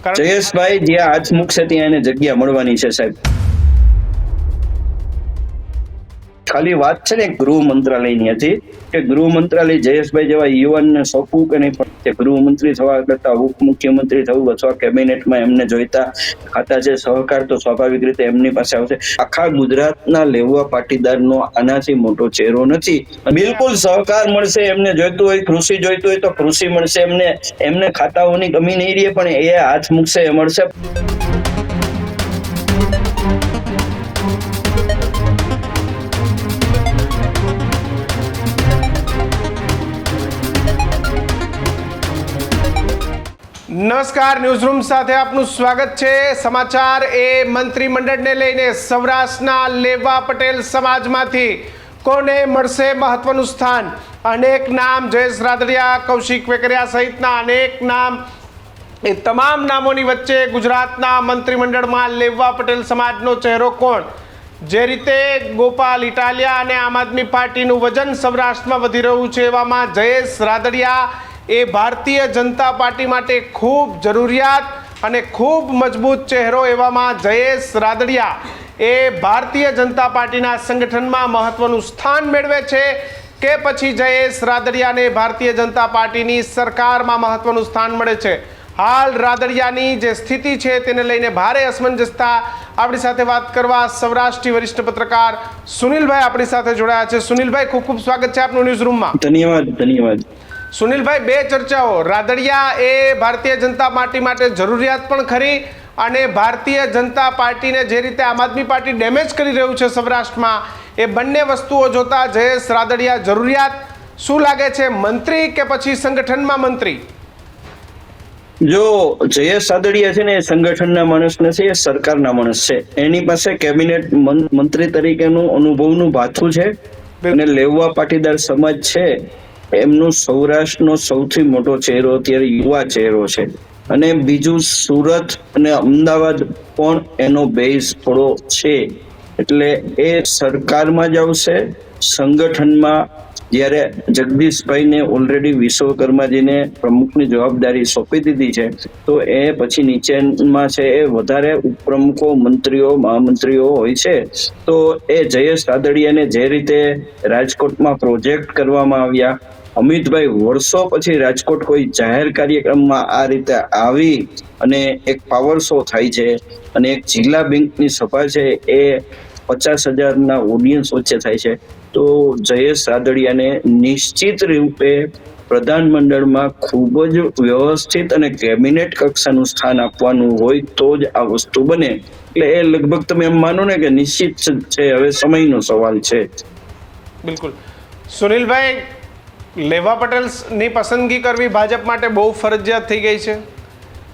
જયેશભાઈ જ્યાં હાથ મૂકશે ત્યાં એને જગ્યા મળવાની છે સાહેબ. ખાલી વાત છે ને ગૃહ મંત્રાલયની હતી કે ગૃહ મંત્રાલય જયેશભાઈ જેવા યુવાનને સોંપવું કે નહીં પણ તે ગૃહમંત્રી થવા કરતા ઉપમુખ્યમંત્રી થવું અથવા કેબિનેટમાં એમને જોઈતા ખાતા છે, સહકાર તો સ્વાભાવિક રીતે એમની પાસે આવશે. આખા ગુજરાતના લેવા પાટીદારનો આનાથી મોટો ચહેરો નથી. બિલકુલ સહકાર મળશે એમને જોઈતું હોય, કૃષિ જોઈતું હોય તો કૃષિ મળશે એમને એમને ખાતાઓની કમી નહીં રહે પણ એ હાથ મૂકશે, એ મળશે. નમસ્કાર ન્યૂઝરૂમ સાથે આપનું સ્વાગત છે. સમાચાર એ મંત્રીમંડળને લઈને સૌરાષ્ટ્રના લેવા પટેલ સમાજમાંથી કોને મળશે મહત્વનું સ્થાન? અનેક નામ જયેશ રાદડિયા, કૌશિક વેકરિયા સહિતના અનેક નામ. એ તમામ નામોની વચ્ચે ગુજરાતના મંત્રીમંડળમાં લેવા પટેલ સમાજનો ચહેરો કોણ? જે રીતે ગોપાલ ઇટાલિયા અને આમ આદમી પાર્ટીનું વજન સૌરાષ્ટ્રમાં વધી રહ્યું છે, એવામાં જયેશ રાદડિયા એ ભારતીય જનતા પાર્ટી માટે ખૂબ જરૂરિયાત અને ખૂબ મજબૂત ચહેરો એવામાં જયેશ રાદડિયા. એ ભારતીય જનતા પાર્ટીના સંગઠનમાં મહત્વનું સ્થાન મેળવે છે કે પછી જયેશ રાદડિયાને ભારતીય જનતા પાર્ટીની સરકારમાં મહત્વનું સ્થાન મળે છે. હાલ રાદડિયાની જે સ્થિતિ છે તેને લઈને ભારે અસમંજસતા આપણી સાથે વાત કરવા સૌરાષ્ટ્રી વરિષ્ઠ પત્રકાર સુનિલભાઈ આપણી સાથે જોડાયા છે. સુનિલભાઈ, ખૂબ ખૂબ સ્વાગત છે આપનું ન્યૂઝ રૂમમાં. ધન્યવાદ ધન્યવાદ. સુનિલભાઈ બે ચર્ચાઓ. રાદડિયા એ ભારતીય જનતા પાર્ટી માટે જરૂરિયાત પણ ખરી અને ભારતીય જનતા પાર્ટીને જે રીતે આમ આદમી પાર્ટી ડેમેજ કરી રહ્યું છે સૌરાષ્ટ્રમાં એ બંને વસ્તુઓ જોતા જયેશ રાદડિયા જરૂરિયાત. શું લાગે છે મંત્રી કે પછી સંગઠનમાં મંત્રી? જો જયેશ સાદડિયા છે ને એ સંગઠનના માણસ નથી એ સરકારના માણસ છે. એની પાસે કેબિનેટ મંત્રી તરીકેનું અનુભવનું ભાથું છે અને લેવવા પાટીદાર સમાજ છે. એમનું સૌરાષ્ટ્રનો સૌથી મોટો ચહેરો અત્યારે યુવા ચહેરો છે. અને બીજું સુરત અને અમદાવાદ પણ એનો બેઝ થોડો છે. એટલે એ સરકારમાં જ આવશે, સંગઠનમાં જ્યારે જગદીશભાઈને ઓલરેડી વિશ્વકર્માજીને પ્રમુખની જવાબદારી સોંપી દીધી છે, તો એ પછી નીચેમાં છે, એ વધારે ઉપપ્રમુખો, મંત્રીઓ, મહામંત્રીઓ હોય છે. તો એ જયેશ રાદડિયાને જે રીતે રાજકોટમાં પ્રોજેક્ટ કરવામાં આવ્યા અમિતભાઈ, વર્ષો પછી રાજકોટ કોઈ જાહેર કાર્યક્રમમાં આ રીતે આવી અને એક પાવર શો થાય છે અને એક જિલ્લા બેંકની સભા છે એ પચાસ હજારના ઓડિયન્સ વચ્ચે થાય છે. તો જયેશ રાદડિયાને નિશ્ચિત રૂપે પ્રધાનમંડળમાં ખૂબ જ વ્યવસ્થિત અને કેબિનેટ કક્ષાનું સ્થાન આપવાનું હોય તો જ આ વસ્તુ બને. એટલે એ લગભગ તમે એમ માનો ને કે નિશ્ચિત છે, હવે સમયનો સવાલ છે. બિલકુલ. સુનિલભાઈ લેવા પટેલની પસંદગી કરવી ભાજપ માટે બહુ ફરજિયાત થઈ ગઈ છે.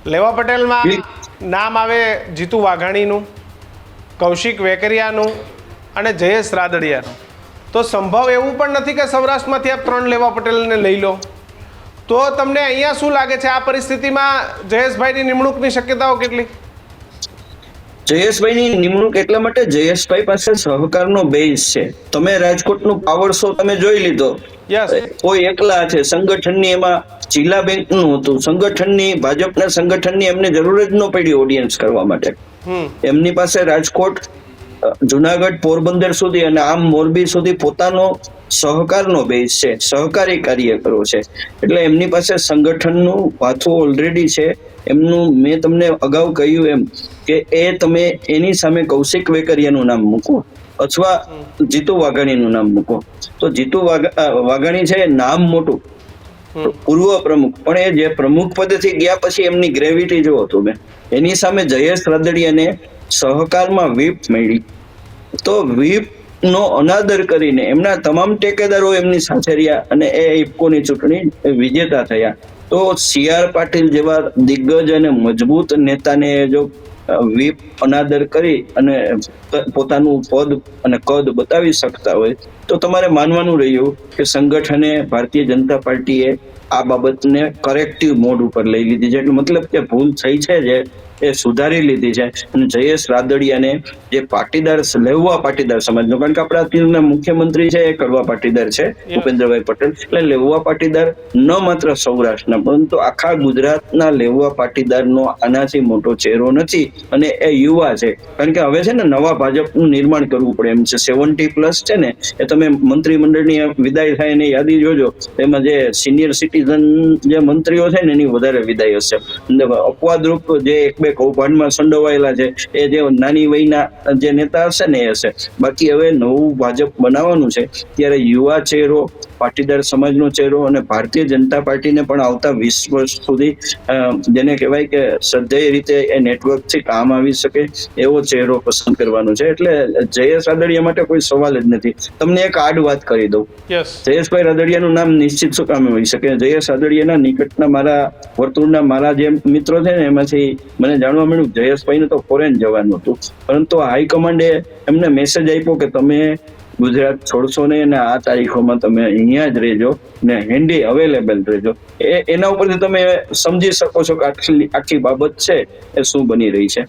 લેવા પટેલમાં નામ આવે જીતુ વાઘાણીનું કૌશિક વેકરિયાનું અને જયેશ રાદડિયાનું. તો સંભવ એવું પણ નથી કે સૌરાષ્ટ્રમાંથી આપ ત્રણ લેવા પટેલને લઈ લો. તો તમને અહીંયા શું લાગે છે? આ પરિસ્થિતિમાં જયેશભાઈની નિમણૂકની શક્યતાઓ કેટલી? જયેશભાઈની નિમણૂક એટલા માટે જયેશભાઈ પાસે સહકારનો બેઝ છે. તમે રાજકોટનું પાવર શો તમે જોઈ લીધો. કોઈ એકલા છે. સંગઠનની એમાં જિલ્લા બેંકનું હતું. સંગઠનની ભાજપના સંગઠનની એમને જરૂર જ ન પડી ઓડિયન્સ કરવા માટે. એમની પાસે રાજકોટ જુનાગઢ પોરબંદર સુધી અને આમ મોરબી સુધી પોતાનો સહકારનો બેઝ છે સહકારી કાર્ય કરો છે. એટલે એમની પાસે સંગઠનનું પાથું ઓલરેડી છે. એમનું મેં તમને અગાઉ કહ્યું એમ કે એ તમે એની સામે કૌશિક વેકરિયાનું નામ મૂકો અથવા જીતુ વાઘાણીનું નામ મૂકો. તો જીતુ વાઘ- વાઘાણી છે નામ મોટું. પૂર્વ પ્રમુખ. પણ એ જે પ્રમુખ પદેથી ગયા પછી એમની ગ્રેવિટી જો હતું મેં એની સામે જયેશ રાદડિયાને સહકારમાં વીપ મળી. તો વીપ નો અનાદર કરીને એમના તમામ ટેકેદારો એમની સાથે રહ્યા અને એ ઇફકોની ચૂંટણી વિજેતા થયા. તો સી આર પાટીલ જેવા દિગ્ગજ અને મજબૂત નેતાને જો વીપ અનાદર કરી અને પોતાનું પદ અને કદ બતાવી શકતા હોય, તો તમારે માનવાનું રહ્યું કે સંગઠને ભારતીય જનતા પાર્ટીએ આ બાબતને કરેક્ટિવ મોડ ઉપર લઈ લીધી છે. એટલે મતલબ કે ભૂલ થઈ છે જે એ સુધારી લીધી છે. અને જયેશ રાદડિયાને જે પાટીદાર લેવા પાટીદાર સમાજનો કારણ કે આપણા મુખ્યમંત્રી છે એ કડવા પાટીદાર છે ભૂપેન્દ્રભાઈ પટેલ. એટલે લેવા પાટીદાર ન માત્ર સૌરાષ્ટ્રના પરંતુ આખા ગુજરાતના લેવા પાટીદારનો આનાથી મોટો ચહેરો નથી અને એ યુવા છે. કારણ કે હવે છે ને નવા ભાજપનું નિર્માણ કરવું પડે. એમ છે સેવન્ટી પ્લસ છે ને એ તમે મંત્રીમંડળની વિદાય થાય એની યાદી જોજો. એમાં જે સિનિયર સિટીઝન જે મંત્રીઓ છે ને, એની વધારે વિદાય હશે. અપવાદરૂપ જે એક બે કૌભાંડમાં સંડોવાયેલા છે, એ જે નાની વયના જે નેતા હશે ને એ હશે. બાકી હવે નવું ભાજપ બનાવવાનું છે, ત્યારે યુવા ચહેરો પાટીદાર સમાજનો ચહેરો અને ભારતીય જનતા પાર્ટીને પણ આવતા વીસ વર્ષ સુધી જેને કહેવાય કે શ્રદ્ધેય રીતે એ નેટવર્કથી કામ આવી શકે એવો ચહેરો પસંદ કરવાનો છે. એટલે જયેશ રાદડિયા માટે કોઈ સવાલ જ નથી. તમને એક આડ વાત કરી દઉં. જયેશભાઈ રાદડિયાનું નામ નિશ્ચિત શું કામે હોઈ શકે? જયેશ રાદડિયાના નિકટના મારા વર્તુળના મારા જે મિત્રો છે ને એમાંથી મને જાણવા મળ્યું જયેશભાઈને તો ફોરેન જવાનું હતું. પરંતુ હાઈકમાન્ડે એમને મેસેજ આપ્યો કે તમે ગુજરાત છોડશો નહીં અને આ તારીખોમાં તમે અહીંયા જ રહેજો ને હેન્ડી અવેલેબલ રહેજો. એ એના ઉપરથી તમે સમજી શકો છો કે આખી આખી બાબત છે એ શું બની રહી છે.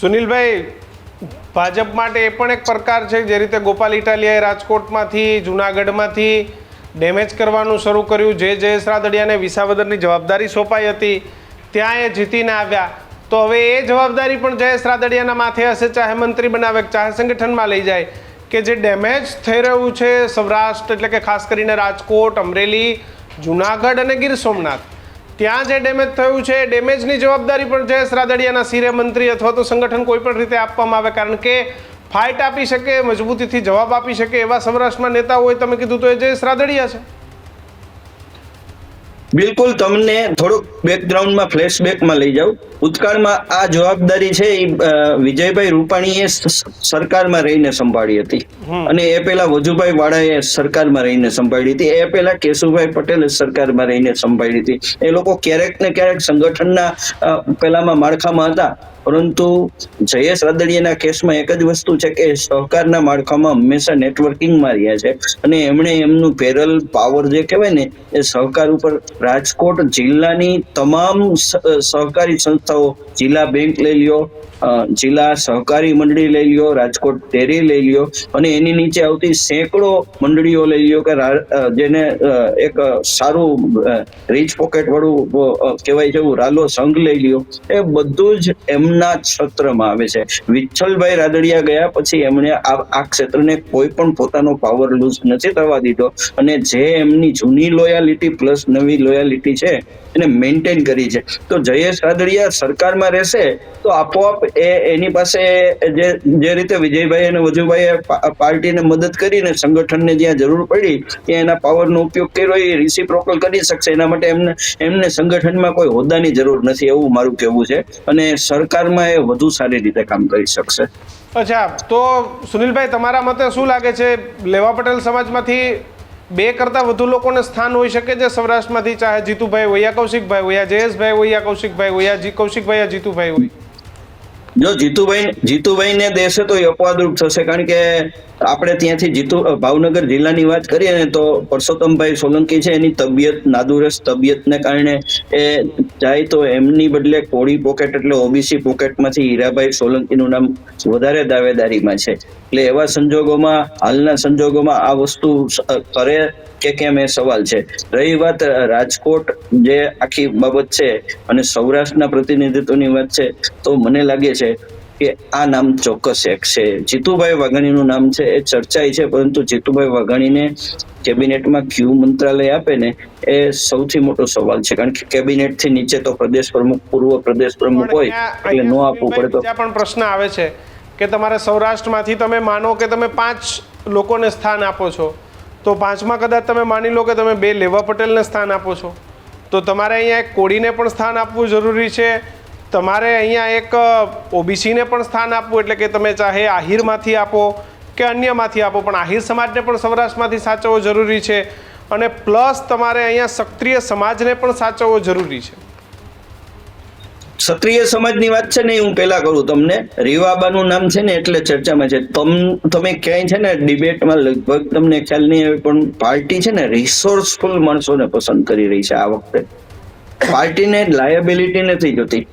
સુનિલભાઈ, ભાજપ માટે એ પણ એક પ્રકાર છે જે રીતે ગોપાલ ઇટાલિયાએ રાજકોટમાંથી, જુનાગઢમાંથી ડેમેજ કરવાનું શરૂ કર્યું. જે જયેશ રાદડિયાને વિસાવદરની જવાબદારી સોંપાઈ હતી, ત્યાં એ જીતીને આવ્યા. તો હવે એ જવાબદારી પણ જયેશ રાદડિયાના માથે હશે? ચાહે મંત્રી બનાવે ચાહે સંગઠનમાં લઈ જાય? કે જે ડેમેજ થઈ રહ્યું છે સૌરાષ્ટ્ર, એટલે કે ખાસ કરીને રાજકોટ, અમરેલી, જુનાગઢ અને ગીર સોમનાથ. ત્યાં જે ડેમેજ થયું છે ડેમેજની જવાબદારી પણ જયેશ રાદડિયાના સિરે મંત્રી અથવા તો સંગઠન કોઈ પણ રીતે આપવામાં આવે, કારણ કે ફાઇટ આપી શકે, મજબૂતીથી જવાબ આપી શકે એવા સૌરાષ્ટ્રમાં નેતા હોય, તમે કીધું તો એ જયેશ રાદડિયા છે. બિલકુલ તમને થોડુંક બેકગ્રાઉન્ડમાં ફ્લેશબેકમાં લઈ જાઉં. ભૂતકાળમાં આ જવાબદારી છે એ વિજયભાઈ રૂપાણીએ સરકારમાં રહીને સંભાળી હતી. અને એ પેલા વજુભાઈ વાળાએ સરકારમાં રહીને સંભાળી હતી. એ પેલા કેશુભાઈ પટેલે સરકારમાં રહીને સંભાળી હતી. એ લોકો ક્યારેક ને ક્યારેક સંગઠનના પહેલામાં પેલામાં માળખામાં હતા. પરંતુ જયેશ રાદડિયાના કેસમાં એક જ વસ્તુ છે કે સહકારના માળખામાં હંમેશા નેટવર્કિંગમાં રહ્યા છે. અને એમણે એમનું પેરલ પાવર જે કહેવાય ને, એ સહકાર ઉપર રાજકોટ જિલ્લાની તમામ સહકારી સંસ્થાઓ જિલ્લા બેંક લઈ લ્યો જિલ્લા સહકારી મંડળી લઈ લ્યો, રાજકોટ ડેરી લઈ લ્યો અને એની નીચે આવતી સેંકડો મંડળીઓ લઈ લ્યો કે જેને એક સારું રીચ પોકેટ વાળું કહેવાય છે રાલો સંઘ લઈ લ્યો. એ બધું જ એમના ક્ષેત્રમાં આવે છે. વિઠ્ઠલભાઈ રાદડિયા ગયા પછી એમણે આ આ ક્ષેત્રને કોઈ પણ પોતાનો પાવર લૂઝ નથી થવા દીધો અને જે એમની જૂની લોયાલિટી પ્લસ નવી લોયાલિટી છે એને મેન્ટેન કરી છે. તો જયેશ રાદડિયા સરકારમાં રહેશે, તો આપોઆપ એ એની પાસે જે જે રીતે વિજયભાઈ અને વજુભાઈએ પાર્ટીને મદદ કરીને સંગઠનને જ્યાં જરૂર પડી ત્યાં એના પાવરનો ઉપયોગ કર્યો, એ રિસિપ્રોકલ કરી શકશે. એના માટે એમને એમને સંગઠનમાં કોઈ હોદ્દાની જરૂર નથી એવું મારું કહેવું છે. અને સરકારમાં એ વધુ સારી રીતે કામ કરી શકશે. અચ્છા, તો સુનિલભાઈ, તમારા મતે શું લાગે છે? લેવા પટેલ સમાજમાંથી બે કરતાં વધુ લોકોને સ્થાન હોઈ શકે છે. સૌરાષ્ટ્રમાંથી ચાહે જીતુભાઈ હોય યા કૌશિકભાઈ હોય યા જયેશભાઈ હોય યા કૌશિકભાઈ હોય યા કૌશિકભાઈ યા જીતુભાઈ હોય જો જીતુભાઈ, જીતુભાઈને દેશે તો એ અપવાદરૂપ થશે, કારણ કે આપણે ત્યાંથી જીતુ ભાવનગર જિલ્લાની વાત કરીએ ને તો પરસોત્તમભાઈ સોલંકી છે, એની તબિયત નાદુરસ્ત તબિયતને કારણે એ જાય તો એમની બદલે કોળી પોકેટ એટલે ઓબીસી પોકેટમાંથી હીરાભાઈ સોલંકીનું નામ વધારે દાવેદારીમાં છે. એટલે એવા સંજોગોમાં, હાલના સંજોગોમાં આ વસ્તુ કરે કે કેમ એ સવાલ છે. રહી વાત રાજકોટ જે આખી બાબત છે અને સૌરાષ્ટ્રના પ્રતિનિધિત્વની વાત છે તો મને લાગે છે કે આ નામ ચોક્કસ એક છે. જીતુભાઈ વાઘાણીનું નામ છે એ ચર્ચાય છે પરંતુ જીતુભાઈ વાઘાણીને કેબિનેટમાં ક્યુ મંત્રાલય આપે ને એ સૌથી મોટો સવાલ છે. કારણ કે કેબિનેટથી નીચે તો પ્રદેશ પ્રમુખ પૂર્વ પ્રદેશ પ્રમુખ હોય એટલે નો આપવું પડે તો પણ પ્રશ્ન આવે છે કે તમારે સૌરાષ્ટ્રમાંથી તમે માનો કે તમે પાંચ લોકોને સ્થાન આપો છો. તો પાંચમાં કદાચ તમે માની લો કે તમે બે લેવા પટેલને સ્થાન આપો છો. તો તમારે અહીંયા એક કોળીને પણ સ્થાન આપવું જરૂરી છે. તમારે અહીંયા એક ઓબીસીને પણ સ્થાન આપવું એટલે કે તમે ચાહે આહિરમાંથી આપો કે અન્યમાંથી આપો, પણ આહિર સમાજને પણ સૌરાષ્ટ્રમાંથી સાચવવો જરૂરી છે. અને પ્લસ તમારે અહીંયા ક્ષત્રિય સમાજને પણ સાચવવો જરૂરી છે. ક્ષત્રિય સમાજની વાત છે ને હું પેલા કરું તમને. રીવાબાનું નામ છે ને એટલે ચર્ચામાં છે. તમ તમે ક્યાંય છે ને ડિબેટમાં લગભગ તમને ખ્યાલ નહીં આવે પણ પાર્ટી છે ને રિસોર્સફુલ માણસોને પસંદ કરી રહી છે આ વખતે. પાર્ટીને લાયબિલિટી નથી જોતી.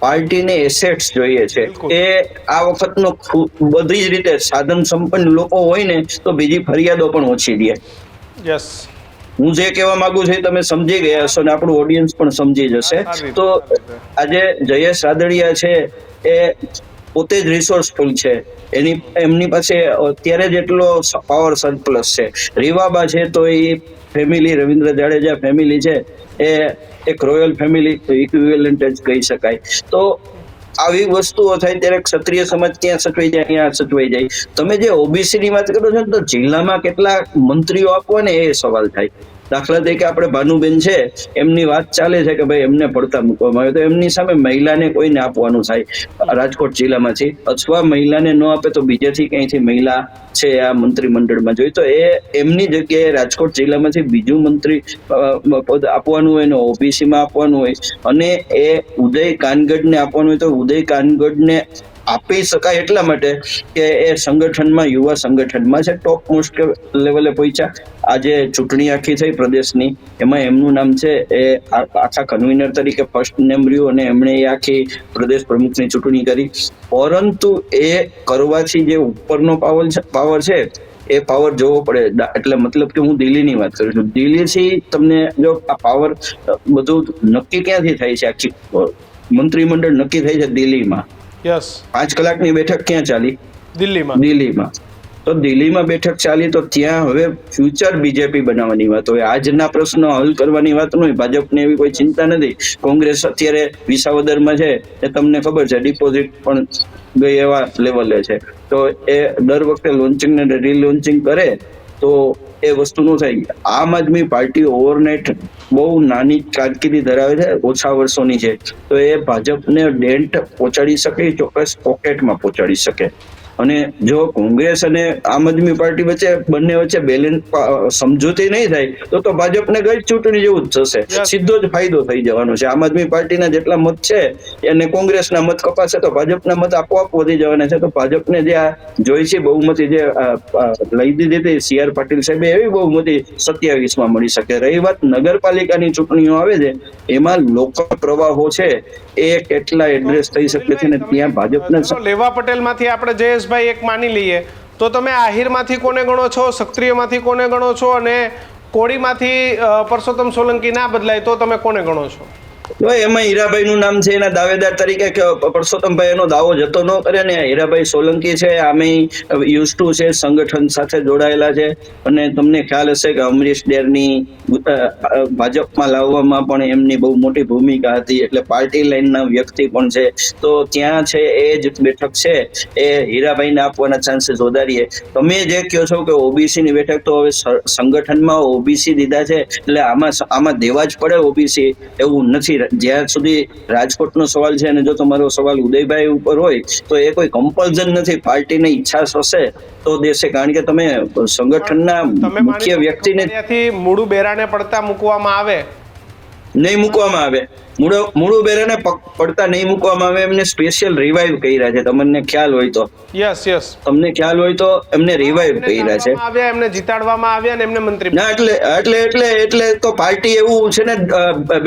પાર્ટીને એસેટ્સ જોઈએ છે. એ આ વખતનો બધી જ રીતે સાધન સંપન્ન લોકો હોય ને તો બીજી ફરિયાદો પણ ઓછી દે. યસ હું જે કહેવા માંગુ છું તમે સમજી ગયા હશો ને આપણું ઓડિયન્સ પણ સમજી જશે. તો આજે જયેશ રાદડિયા છે એ પોતે જ રિસોર્સફુલ છે. એની એમની પાસે અત્યારે જેટલો પાવર સરપ્લસ છે. રીવાબા છે તો એ ફેમિલી રવિન્દ્ર જાડેજા ફેમિલી છે. એ એક રોયલ ફેમિલી ઇક્વિવેલન્ટ જ કહી શકાય. તો આવી વસ્તુઓ થાય ત્યારે ક્ષત્રિય સમાજ ક્યાં સચવાઈ જાય, ક્યાં સચવાઈ જાય? તમે જે ઓબીસી ની વાત કરો છો તો જિલ્લામાં કેટલા મંત્રીઓ આપવા ને એ સવાલ થાય. દાખલા તરીકે આપણે ભાનુબેન છે, એમની વાત ચાલે છે કે ભાઈ એમને પડતા મૂકવામાં આવે. તો એમની સામે મહિલાને કોઈને આપવાનું થાય? રાજકોટ જિલ્લામાંથી અથવા મહિલાને ન આપે તો બીજેથી ક્યાંયથી મહિલા છે આ મંત્રીમંડળમાં? જોઈ તો એ એમની જગ્યાએ રાજકોટ જિલ્લામાંથી બીજું મંત્રી પદ આપવાનું હોય ને ઓબીસીમાં આપવાનું હોય. અને એ ઉદય કાનગઢને આપવાનું હોય તો ઉદય કાનગઢને આપી શકાય એટલા માટે કે એ સંગઠનમાં, યુવા સંગઠનમાં છે. ટોપ મોસ્ટ લેવલે પહોંચ્યા. આજે ચૂંટણી આખી થઈ પ્રદેશની. એમાં એમનું નામ છે એ આખા કન્વીનર તરીકે ફર્સ્ટ નેમ રહ્યું અને એમણે એ આખી પ્રદેશ પ્રમુખની ચૂંટણી કરી. પરંતુ એ કરવાથી જે ઉપરનો પાવર છે પાવર છે, એ પાવર જોવો પડે. એટલે મતલબ કે હું દિલ્હીની વાત કરું છું. દિલ્હીથી તમને જો આ પાવર બધું નક્કી ક્યાંથી થાય છે? આખી મંત્રીમંડળ નક્કી થાય છે દિલ્હીમાં. યસ પાંચ કલાકની બેઠક ક્યાં ચાલી? દિલ્હીમાં. દિલ્હીમાં. તો દિલ્હીમાં બેઠક ચાલી તો ત્યાં હવે ફ્યુચર બીજેપી બનાવવાની વાત હોય. આજના પ્રશ્નો હલ કરવાની વાત ન હોય. ભાજપને એવી કોઈ ચિંતા નથી. કોંગ્રેસ અત્યારે વિસાવદરમાં છે. એ તમને ખબર છે ડિપોઝિટ પણ ગઈ એવા લેવલે છે. તો એ દર વખતે લોન્ચિંગ ને રીલોન્ચિંગ કરે તો એ વસ્તુ નું થાય આમ આદમી પાર્ટી ઓવરનાઇટ બહુ નાની કારકિર્દી ધરાવે છે, ઓછા વર્ષોની છે તો એ ભાજપને ડેન્ટ પહોંચાડી શકે, ચોક્કસ પોકેટમાં પહોંચાડી શકે. અને જો કોંગ્રેસ અને આમ આદમી પાર્ટી વચ્ચે બંને વચ્ચે બેલેન્સ સમજૂતી નહીં થાય તો તો ભાજપને ગઈ ચૂંટણી જેવું જ થશે. સીધો જ ફાયદો થઈ જવાનો છે. આમ આદમી પાર્ટીના જેટલા મત છે અને કોંગ્રેસના મત કપાશે તો ભાજપના મત આપોઆપ વધી જવાના છે. તો ભાજપને જે આ જોઈ છે બહુમતી જે લઈ દીધી હતી સી આર પાટીલ સાહેબે એવી બહુમતી સત્યાવીસમાં મળી શકે. રહી વાત નગરપાલિકાની ચૂંટણીઓ આવે છે એમાં લોકલ પ્રવાહો છે એ કેટલા એડ્રેસ થઈ શકે છે ને ત્યાં ભાજપને લેવા લેવા પટેલમાંથી આપણે જયેશભાઈ એક માની લઈએ. તો તમે આહિરમાંથી કોને ગણો છો, ક્ષત્રિયમાંથી કોને ગણો છો અને કોળીમાંથી પરસોત્તમ સોલંકી ના બદલાય તો તમે કોને ગણો છો? એમાં હીરાભાઈ નું નામ છે, એના દાવેદાર તરીકે પરસોત્તમભાઈ એનો દાવો જતો ન કરે ને, હીરાભાઈ સોલંકી છે, આમે યુઝ ટુ છે, સંગઠન સાથે જોડાયેલા છે. અને તમને ખ્યાલ હશે કે અમરીશ ડેરની ભાજપમાં લાવવામાં પણ એમની બહુ મોટી ભૂમિકા હતી, એટલે પાર્ટી લાઈનના વ્યક્તિ પણ છે. તો ત્યાં છે એ જ બેઠક છે, એ હીરાભાઈને આપવાના ચાન્સીસ વધારીએ. તમે જે કહો છો કે ઓબીસી ની બેઠક, તો હવે સંગઠનમાં ઓબીસી દીધા છે, એટલે આમાં આમાં દેવા જ પડે ઓબીસી, એવું નથી જ્યાં સુધી રાજકોટનો સવાલ છે અને જો તમારો સવાલ ઉદયભાઈ ઉપર હોય તો એ કોઈ કમ્પલ્ઝન નથી પાર્ટીને ઈચ્છા હશે તો દેશે. કારણ કે તમે સંગઠનના મુખ્ય વ્યક્તિને મૂળું બેરાને પડતા મૂકવામાં આવે. નહીં મૂકવામાં આવે. મૂળો મૂળો બેરાને પડતા નહીં મૂકવામાં આવે એમને સ્પેશિયલ રિવાઇવ કર્યા છે. તમને ખ્યાલ હોય તો. યસ યસ તમને ખ્યાલ હોય તો એમને રિવાઇવ કર્યા છે. આવ્યા એમને જીતાડવામાં આવ્યા ને એમને મંત્રી ના એટલે એટલે એટલે એટલે તો પાર્ટી એવું છે ને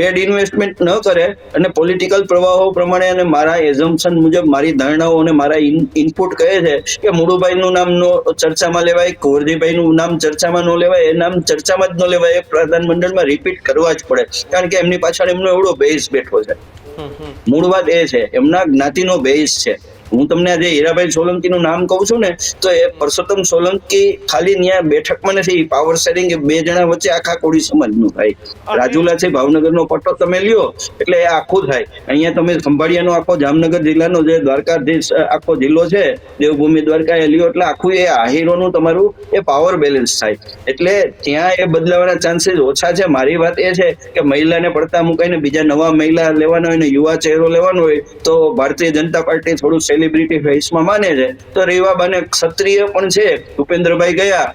બેડ ઇન્વેસ્ટમેન્ટ ન કરે અને પોલિટિકલ પ્રવાહો પ્રમાણે અને મારા એઝમ્પશન મુજબ મારી ધારણાઓ અને મારા ઇનપુટ કહે છે કે મુળુભાઈ નું નામ નો ચર્ચામાં લેવાય કુંવરજીભાઈ નું નામ ચર્ચામાં ન લેવાય એ નામ ચર્ચામાં જ ન લેવાય એ પ્રધાનમંડળમાં રિપીટ કરવા જ પડે. કારણ કે એમની પાછળ એમનો એવડો બેઝ બેઠો છે હમ, હમ. મૂળ વાત એ છે એમના જ્ઞાતિનો બેઝ છે હું તમને આજે હીરાભાઈ સોલંકીનું નામ કહું છું ને તો એ પરસોત્તમ સોલંકી ખાલી ત્યાં બેઠકમાં નથી પાવર શેરિંગ એ બે જણા વચ્ચે આખા કોળી સમાજનું થાય. રાજુલાથી ભાવનગરનો પટ્ટો તમે લ્યો એટલે એ આખું થાય. અહીંયા તમે ખંભાળિયાનો આખો જામનગર જિલ્લાનો જે દ્વારકાધીશ આખો જિલ્લો છે દેવભૂમિ દ્વારકા એ લ્યો એટલે આખું એ આહીરોનું તમારું એ પાવર બેલેન્સ થાય. એટલે ત્યાં એ બદલાવાના ચાન્સીસ ઓછા છે. મારી વાત એ છે કે મહિલાને પડતા મુકાઈને બીજા નવા મહિલા લેવાના હોય ને યુવા ચહેરો લેવાનો હોય તો ભારતીય જનતા પાર્ટી થોડું સેલિબ્રિટી ફેસમાં માને છે તો રેવાબાને ક્ષત્રિય પણ છે ભૂપેન્દ્રભાઈ ગયા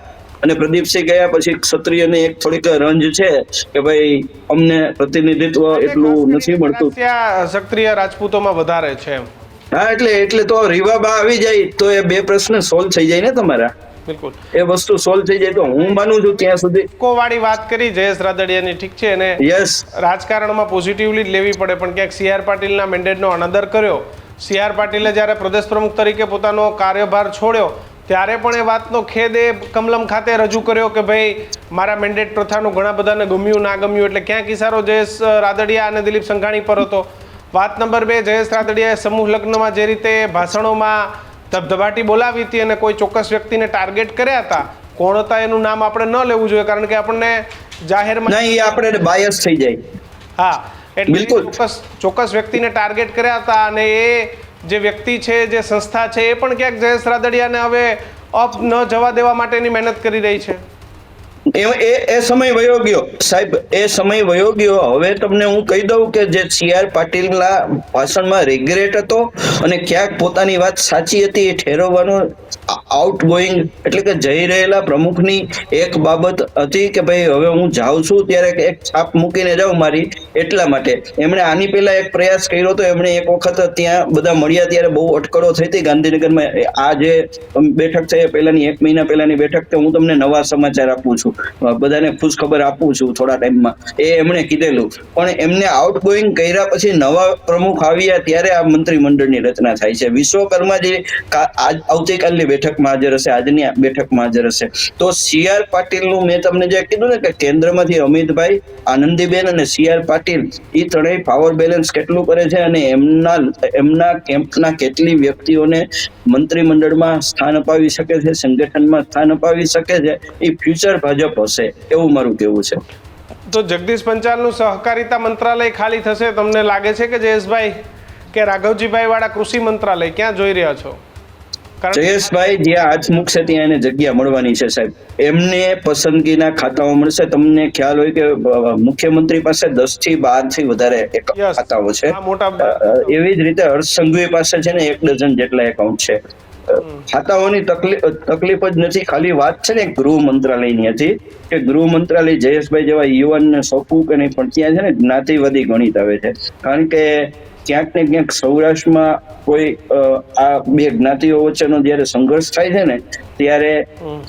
અને પ્રદીપસિંહ ગયા પછી ક્ષત્રિયની એક થોડીક રંજ છે કે ભાઈ અમને પ્રતિનિધિત્વ એટલું નથી મળતું. ત્યાં ક્ષત્રિય રાજપૂતોમાં વધારે છે હા એટલે એટલે તો રીવાબા આવી જાય તો એ બે પ્રશ્ન સોલ્વ થઈ જાય ને તમારા. બિલકુલ. એ વસ્તુ સોલ્વ થઈ જાય તો હું માનું છું ત્યાં સુધી. કો વાળી વાત કરી જયેશ રાદડિયાની ઠીક છે અને યસ રાજકારણમાં પોઝિટિવલી જ લેવી પડે પણ ક્યાંક સી આર પાટીલના મેન્ડેટનો અનાદર કર્યો સી આર પાટીલે જ્યારે પ્રદેશ પ્રમુખ તરીકે પોતાનો કાર્યભાર છોડ્યો ત્યારે પણ એ વાતનો ખેદ એ કમલમ ખાતે રજૂ કર્યો કે ભાઈ મારા મેન્ડેટ પ્રથાનું ઘણા બધાને ગમ્યું ના ગમ્યું એટલે ક્યાંક ઇશારો જયેશ રાદડિયા અને દિલીપ સંઘાણી પર હતો. વાત નંબર બે જયેશ રાદડિયાએ સમૂહ લગ્નમાં જે રીતે ભાષણોમાં ધબધબાટી બોલાવી હતી અને કોઈ ચોક્કસ વ્યક્તિને ટાર્ગેટ કર્યા હતા કોણ હતા એનું નામ આપણે ન લેવું જોઈએ કારણ કે આપણને જાહેરમાં ના આપણે બાયસ થઈ જાય. હા. એટલે બિલકુલ. ચોક્કસ ચોક્કસ વ્યક્તિને ટાર્ગેટ કર્યા હતા અને એ જે વ્યક્તિ છે જે સંસ્થા છે એ પણ ક્યાંક જયેશ રાદડિયાને હવે અપ ન જવા દેવા માટેની મહેનત કરી રહી છે એ એ સમય વયો ગયો. સાહેબ, એ સમય વયો ગયો. હવે તમને હું કહી દઉં કે જે સીઆર પાટીલના ભાષણમાં રિગ્રેટ હતો અને ક્યાંક પોતાની વાત સાચી હતી એ ઠેરવવાનો આઉટ ગોઈંગ એટલે કે જઈ રહેલા પ્રમુખની એક બાબત હતી કે ભાઈ, હવે હું જાઉં છું ત્યારે એક છાપ મૂકીને જાઉં મારી એટલા માટે. એમણે આની પહેલા એક પ્રયાસ કર્યો હતો એમણે એક વખત ત્યાં બધા મળ્યા ત્યારે બહુ અટકળો થઈ હતી. ગાંધીનગરમાં આ જે બેઠક છે એ પહેલાની એક મહિના પહેલાની બેઠક તો હું તમને નવા સમાચાર આપું છું. બધાને ખુશ આપું છું થોડા ટાઈમમાં. એ એમણે કીધેલું. પણ એમને આઉટગોઈંગ કર્યા પછી નવા પ્રમુખ આવ્યા ત્યારે આ મંત્રીમંડળની રચના થાય છે. વિશ્વકર્મા જે આવતીકાલની બેઠકમાં હાજર હશે, આજની બેઠકમાં હાજર હશે. તો સી આર પાટીલનું મેં તમને જે કીધું ને કે કેન્દ્રમાંથી અમિતભાઈ, આનંદીબેન અને સી આર પાટીલ એ ત્રણેય પાવર બેલેન્સ કેટલું કરે છે અને એમના એમના કેમ્પના કેટલી વ્યક્તિઓને મંત્રીમંડળમાં સ્થાન અપાવી શકે છે, સંગઠનમાં સ્થાન અપાવી શકે છે એ ફ્યુચર ભાજપ હશે એવું મારું કેવું છે. તો જગદીશ પંચાલનું સહકારિતા મંત્રાલય ખાલી થશે તમને લાગે છે કે જયેશભાઈ કે રાઘવજીભાઈ વાળા કૃષિ મંત્રાલય ક્યાં જોઈ રહ્યા છો? જયેશભાઈ જ્યાં હાથ મૂકશે ત્યાં એને જગ્યા મળવાની છે સાહેબ. એમને પસંદગીના ખાતાઓ મળશે. તમને ખ્યાલ હોય કે મુખ્યમંત્રી પાસે દસથી બારથી વધારે ખાતાઓ છે. એવી જ રીતે હર્ષ સંઘવી પાસે છે ને એક ડઝન જેટલા એકાઉન્ટ છે. ખાતાઓની તકલીફ જ નથી. ખાલી વાત છે ને ગૃહ મંત્રાલયની હતી, કે ગૃહ મંત્રાલય જયેશભાઈ જેવા યુવાનને સોંપવું કે નહીં, પણ ત્યાં છે ને જ્ઞાતિવાદી ગણિત આવે છે. કારણ કે ક્યાંક ને ક્યાંક સૌરાષ્ટ્રમાં કોઈ આ બે જ્ઞાતિઓ વચ્ચેનો જયારે સંઘર્ષ થાય છે ને, ત્યારે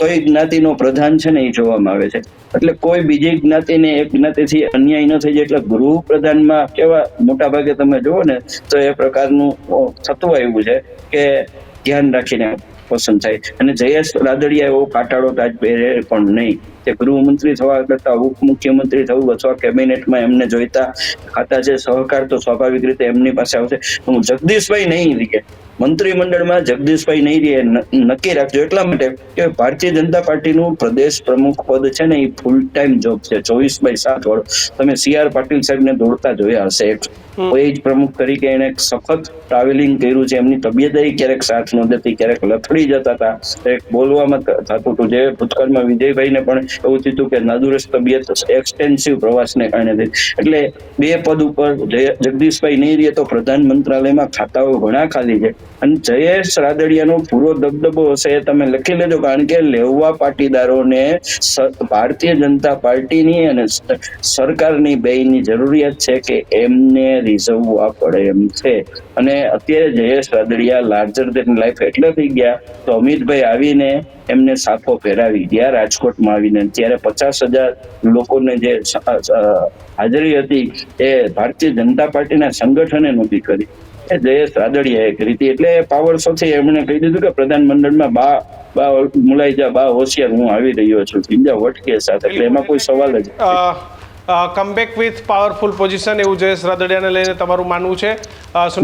કઈ જ્ઞાતિનો પ્રધાન છે ને એ જોવામાં આવે છે. એટલે કોઈ બીજી જ્ઞાતિને એક જ્ઞાતિથી અન્યાય ન થઈ જાય એટલે ગૃહ પ્રધાનમાં કેવા મોટા ભાગે તમે જુઓ ને, તો એ પ્રકારનું થતું આવ્યું છે કે ધ્યાન રાખીને પસંદ થાય. અને જયેશ રાદડિયા એવો કાટાળો તાજ પહેરે પણ નહીં. તે ગૃહમંત્રી થવા કરતા ઉપમુખ્યમંત્રી થવું અથવા કેબિનેટમાં એમને જોઈતા ખાતા જે સહકાર, તો સ્વાભાવિક રીતે એમની પાસે આવશે. હું જગદીશભાઈ નહીં રહીએ મંત્રીમંડળમાં જગદીશભાઈ નહીં રહે નક્કી રાખજો. એટલા માટે કે ભારતીય જનતા પાર્ટીનું પ્રદેશ પ્રમુખ પદ છે ને એ ફૂલ ટાઈમ જોબ છે. ચોવીસ બાય સાત વર્ષ તમે સી આર પાટીલ સાહેબને દોડતા જોયા હશે. એક કોઈ જ પ્રમુખ તરીકે એને સખત ટ્રાવેલિંગ કર્યું છે. એમની તબિયત ક્યારેક સાથ ન દેતી ક્યારેક લથડી જતા હતા. એક બોલવામાં થતું હતું. જે ભૂતકાળમાં વિજયભાઈને પણ એવું થયું કે નાદુરસ્ત તબિયત એક્સટેન્સિવ પ્રવાસને કારણે એટલે બે પદ ઉપર જગદીશભાઈ નહીં રહીએ તો પ્રધાન મંત્રાલયમાં ખાતાઓ ઘણા ખાલી છે. અને જયેશ રાદડિયાનો પૂરો દબદબો હશે, તમે લખી લેજો, કારણ કે લેવા પાટીદારોને ભારતીય જનતા પાર્ટીની અને સરકારની બેયની જરૂરિયાત છે કે એમને રીઝવવા પડે એમ છે. અને અત્યારે Jayesh Radadiya larger than life એટલે થઈ ગયા, તો અમિતભાઈ આવીને એમને સાફો ફેરાવી ગયા રાજકોટમાં આવીને. ત્યારે પચાસ હજાર લોકોને જે હાજરી હતી, એ ભારતીય જનતા પાર્ટીના સંગઠને નહોતી કરી. જયેશ રાદડિયાએ કરી હતી એટલે પાવર સાથે એમણે કહી દીધું કે પ્રધાનમંડળમાં બા બા મુલાઈજા બા હોશિયાર હું આવી રહ્યો છું બીજા વટકે સાથે એટલે એમાં કોઈ સવાલ જ. કમબેક વિથ પાવરફુલ પોઝિશન એવું જયેશ રાદડિયાને લઈને તમારું માનવું છે?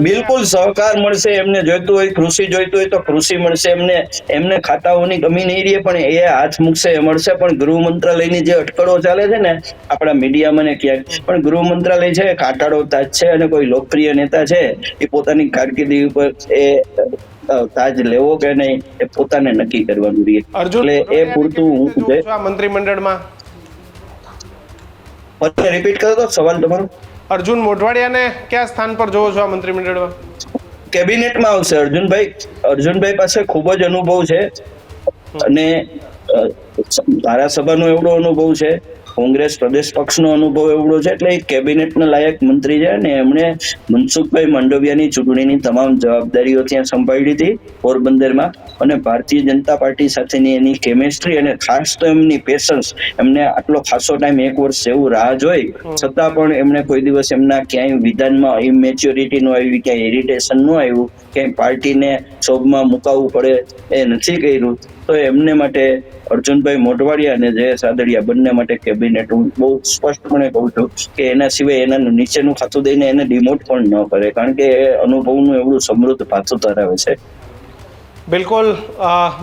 બિલકુલ સહકાર મળશે એમને જોઈતું હોય કૃષિ જોઈતું હોય તો કૃષિ મળશે એમને. એમને ખાતાઓની કમી નહીં રહે પણ એ હાથ મૂકશે એ મળશે. પણ ગૃહ મંત્રાલયની જે અટકળો ચાલે છે ને આપણા મીડિયામાં ને ક્યાંક પણ ગૃહ મંત્રાલય છે કાટાડો છે અને કોઈ લોકપ્રિય નેતા છે એ પોતાની કારકિર્દી ઉપર એ તાજ લેવો કે નહીં એ પોતાને નક્કી કરવાનું રહે. એટલે એ પૂરતું હું મંત્રીમંડળમાં? ફરી રિપીટ કરો તો સવાલ તમારો. અર્જુન મોઢવાડિયાને કયા સ્થાન પર જોવો છો આ મંત્રીમંડળમાં? કેબિનેટમાં આવશે અર્જુનભાઈ. અર્જુનભાઈ પાસે ખૂબ જ અનુભવ છે. અને ધારાસભાનો એવડો અનુભવ છે. કોંગ્રેસ પ્રદેશ પક્ષનો અનુભવ એવડો છે એટલે કેબિનેટના લાયક મંત્રી છે ને એમણે મનસુખભાઈ માંડવિયાની ચૂંટણીની તમામ જવાબદારીઓ ત્યાં સંભાળી હતી પોરબંદરમાં. અને ભારતીય જનતા પાર્ટી સાથેની એની કેમેસ્ટ્રી અને ખાસ તો એમની પેશન્સ એમને આટલો ખાસો ટાઈમ એક વર્ષ એવું રાહ જોઈ, છતાં પણ એમણે કોઈ દિવસ એમના ક્યાંય વિધાનમાં ઇમેચ્યોરિટી નું આવી ક્યાંય ઇરિટેશનનું આવ્યું, ક્યાંય પાર્ટીને શોભમાં મુકાવવું પડે એ નથી કર્યું. તો એમને માટે અર્જુનભાઈ મોઢવાડિયા અને જયેશ સાદડિયા બંને માટે કેબિનેટ હું બહુ સ્પષ્ટપણે કહું છું કે એના સિવાય એના નીચેનું ખાતું દઈને એને ડિમોટ પણ ન કરે, કારણ કે એ અનુભવનું એવડું સમૃદ્ધ પાછું ધરાવે છે. બિલકુલ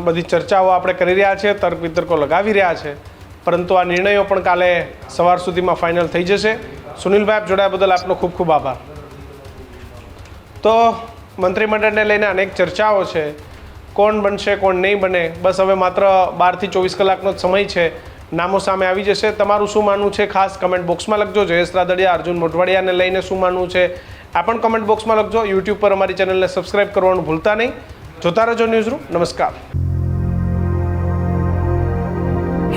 બધી ચર્ચાઓ આપણે કરી રહ્યા છે, તર્ક વિતર્કો લગાવી રહ્યા છે, પરંતુ આ નિર્ણયો પણ કાલે સવાર સુધીમાં ફાઇનલ થઈ જશે. સુનિલભાઈ, આપ જોડાયા બદલ આપનો ખૂબ ખૂબ આભાર. તો મંત્રીમંડળને લઈને અનેક ચર્ચાઓ છે. કોણ બનશે કોણ નહીં બને બસ હવે માત્ર બારથી ચોવીસ કલાકનો જ સમય છે નામો સામે આવી જશે તમારું શું માનવું છે ખાસ કમેન્ટ બોક્સમાં લખજો જયેશ રાદડિયા અર્જુન મોઢવાડિયાને લઈને શું માનવું છે આ પણ કમેન્ટ બોક્સમાં લખજો યુટ્યુબ પર અમારી ચેનલને સબસ્ક્રાઇબ કરવાનું ભૂલતા નહીં જોતા રહેજો ન્યૂઝ રૂમ નમસ્કાર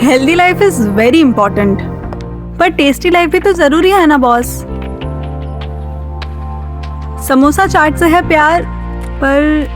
healthy life is very important पर टेस्टी लाइफ भी तो जरूरी है ना बॉस समोसा चाट से है प्यार पर